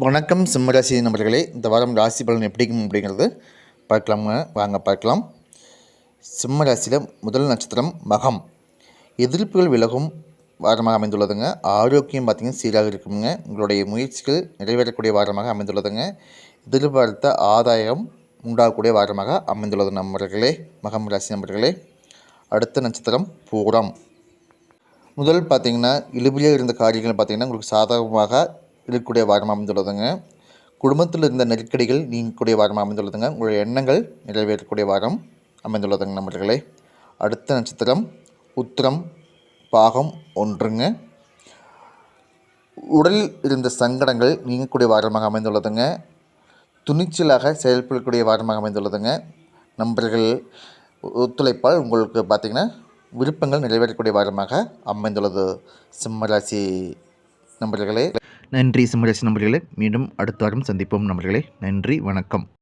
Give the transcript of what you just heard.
வணக்கம் சிம்மராசி நபர்களே இந்த வாரம் ராசி பலன் எப்படிக்கும் அப்படிங்கிறது பார்க்கலாங்க. வாங்க பார்க்கலாம். சிம்ம ராசியில் முதல் நட்சத்திரம் மகம். எதிர்ப்புகள் விலகும் வாரமாக அமைந்துள்ளதுங்க. ஆரோக்கியம் பார்த்திங்கன்னா சீராக இருக்குங்க. உங்களுடைய முயற்சிகள் நிறைவேறக்கூடிய வாரமாக அமைந்துள்ளதுங்க. எதிர்பார்த்த ஆதாயம் உண்டாகக்கூடிய வாரமாக அமைந்துள்ளது நம்பர்களே மகம் ராசி நம்பர்களே அடுத்த நட்சத்திரம் பூரம். முதல் பார்த்திங்கன்னா இழுபடியாக இருந்த காரியங்கள் பார்த்தீங்கன்னா உங்களுக்கு சாதகமாக இருக்கக்கூடிய வாரமாக அமைந்துள்ளதுங்க. குடும்பத்தில் இருந்த நெருக்கடிகள் நீங்கக்கூடிய வாரமாக அமைந்துள்ளதுங்க. உங்களுடைய எண்ணங்கள் நிறைவேறக்கூடிய வாரம் அமைந்துள்ளதுங்க நண்பர்களே. அடுத்த நட்சத்திரம் உத்திரம் பாகம் ஒன்றுங்க. உடலில் இருந்த சங்கடங்கள் நீங்கக்கூடிய வாரமாக அமைந்துள்ளதுங்க. துணிச்சலாக செயல்படக்கூடிய வாரமாக அமைந்துள்ளதுங்க. நண்பர்கள் ஒத்துழைப்பால் உங்களுக்கு பார்த்திங்கன்னா விருப்பங்கள் நிறைவேறக்கூடிய வாரமாக அமைந்துள்ளது. சிம்மராசி நண்பர்களே. நன்றி சிம்மராசி நம்பர்களே மீண்டும் அடுத்த வாரம் சந்திப்போம் நம்பர்களே நன்றி வணக்கம்.